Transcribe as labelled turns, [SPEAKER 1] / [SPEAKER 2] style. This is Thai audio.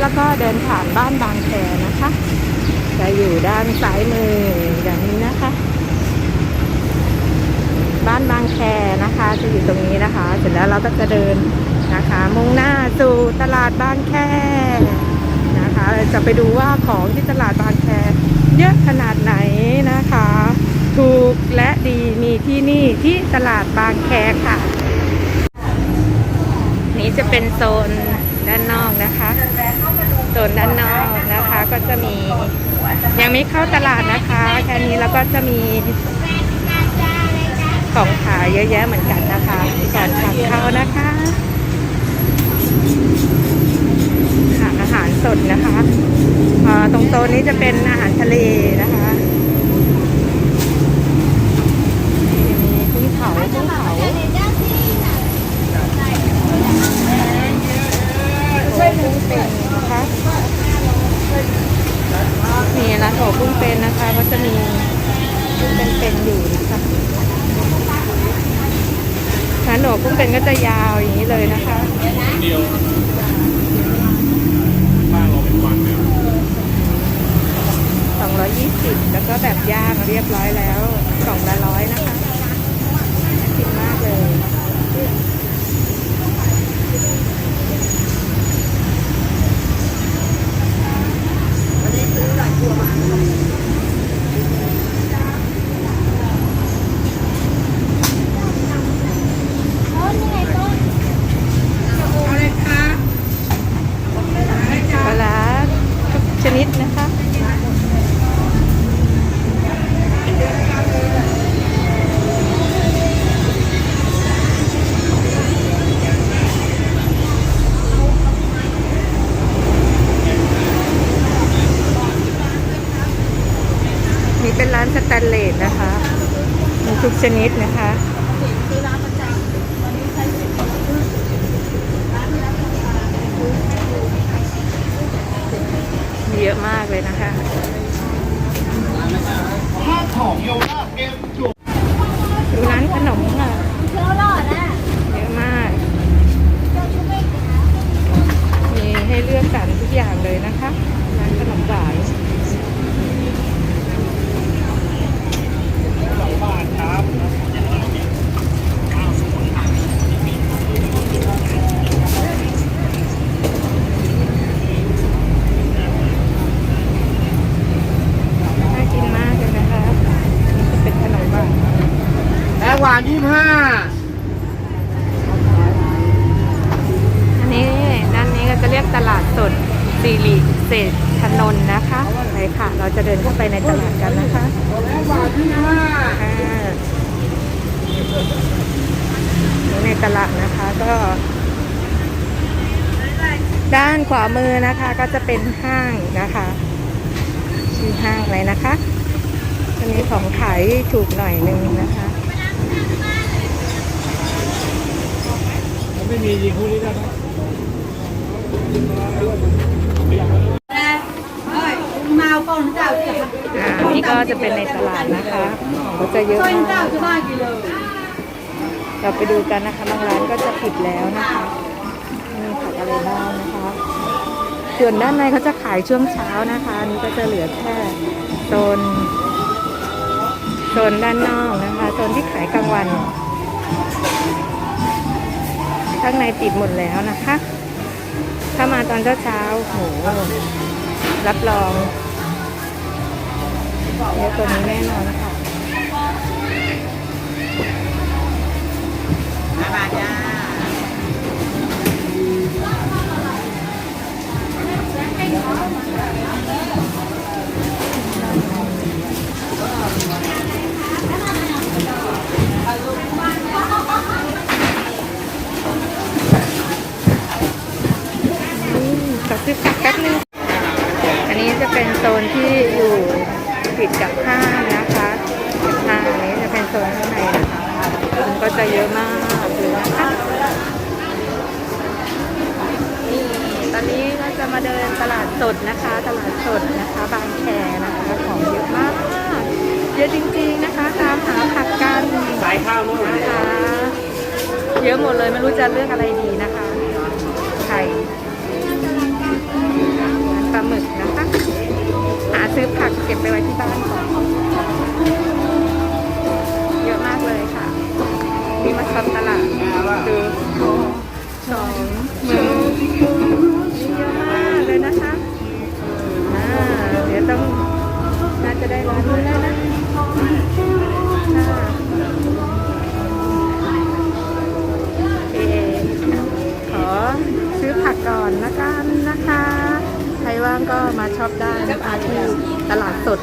[SPEAKER 1] แล้วก็เดินผ่านบ้านบางแคนะคะ จะอยู่ด้านซ้ายมืออย่างนี้นะคะ บ้านบางแคนะคะ จะอยู่ตรงนี้นะคะ เสร็จแล้วเราก็จะเดินนะคะ มุ่งหน้าสู่ตลาดบางแคนะคะจะไปดูว่าของที่ตลาดบางแคเยอะขนาดไหนนะคะ ถูกและดีมีที่นี่ที่ตลาดบางแคค่ะ นี้จะเป็นโซน ด้านนอกนะคะโซนด้านนอกนะคะก็จะมี ยังไม่เข้าตลาดนะคะแค่นี้แล้วก็จะมีของขายเยอะแยะเหมือนกันนะคะก่อนขับเข้านะคะค่ะอาหารสดนะคะตรงโซนนี้จะเป็นอาหารทะเลนะคะมีกุ้งเผากุ้งเผา โอ้กุ้งเป็นนะคะมีร้านโอกุ้งเป็นนะคะ ก็จะมีกุ้งเป็นๆอยู่นะคะร้านโอ กุ้งเป็นก็จะยาวอย่างนี้เลยนะคะ
[SPEAKER 2] เดียวบ้านเราเป็นวันเนี่ย
[SPEAKER 1] 220แล้วก็แบบย่างเรียบร้อยแล้วกล่องละร้อยนะคะน่ากินมากเลย ปลาร้าทุกชนิดนะคะ นี่เป็นร้านสแตนเลสนะคะ มีทุกชนิดนะคะเยอะมากเลยนะคะ
[SPEAKER 2] ถ้าของเยราชเกมจุก
[SPEAKER 1] ดูร้านขนมค่ะเยอะมากมีให้เลือกสรรทุกอย่างเลยนะคะ ร้านขนมหวาน
[SPEAKER 2] สองบาทครับ
[SPEAKER 1] น่ากินมากเลยนะคะนี่จะเป็นขนมหวาน
[SPEAKER 2] แอร์ ห้า
[SPEAKER 1] อันนี้ด้านนี้ก็จะเรียกตลาดสดสิริเศรษฐนนท์นะคะไปค่ะ เราจะเดินเข้าไปในตลาดกันนะคะ
[SPEAKER 2] แอร์หวานยี่ห้า
[SPEAKER 1] ในตลาดนะคะก็ ด้านขวามือนะคะก็จะเป็นห้างนะคะชื่อห้างอะไรนะคะจะมีของขายถูกหน่อยนึงนะคะ
[SPEAKER 2] ไม่มียิงคู่นี้ได้ไหม
[SPEAKER 3] มาก่อนเจ้าจะ
[SPEAKER 1] อ่านี่ก็จะเป็นในตลาดนะคะของก็จะเยอะ
[SPEAKER 3] มา
[SPEAKER 1] กเราไปดูกันนะคะบางร้านก็จะปิดแล้วนะคะมีขายอะไรบ้างนะคะส่วนด้านในเขาจะขายช่วงเช้านะคะอันนี้ก็จะเหลือแค่โซนโซนด้านนอกนะคะโซนที่ขายกลางวัน ข้างในปิดหมดแล้วนะคะ ถ้ามาตอนเช้าๆโหรับรองเยอะกว่านี้แน่นอนค่ะ
[SPEAKER 3] คะ
[SPEAKER 1] อันนี้จะเป็นโซนที่อยู่ติดกับห้างนะคะห้างอันนี้จะเป็นโซนข้างในนะคะคนก็จะเยอะมากเลยนะคะนี่ตอนนี้ก็จะมาเดินตลาดสดนะคะ ตลาดสดนะคะ บางแคนะคะของเยอะมากเยอะจริงๆนะคะ ตามหาผักกัน
[SPEAKER 2] สายข้าวนู่น
[SPEAKER 1] นะคะเยอะหมดเลยไม่รู้จะเลือกอะไรดีนะคะ ซื้อผักเก็บไปไว้ที่บ้านก่อนเยอะมากเลยค่ะมีมาชมตลาดดูสองมือ มาช็อปได้นะคะที่ตลาดสด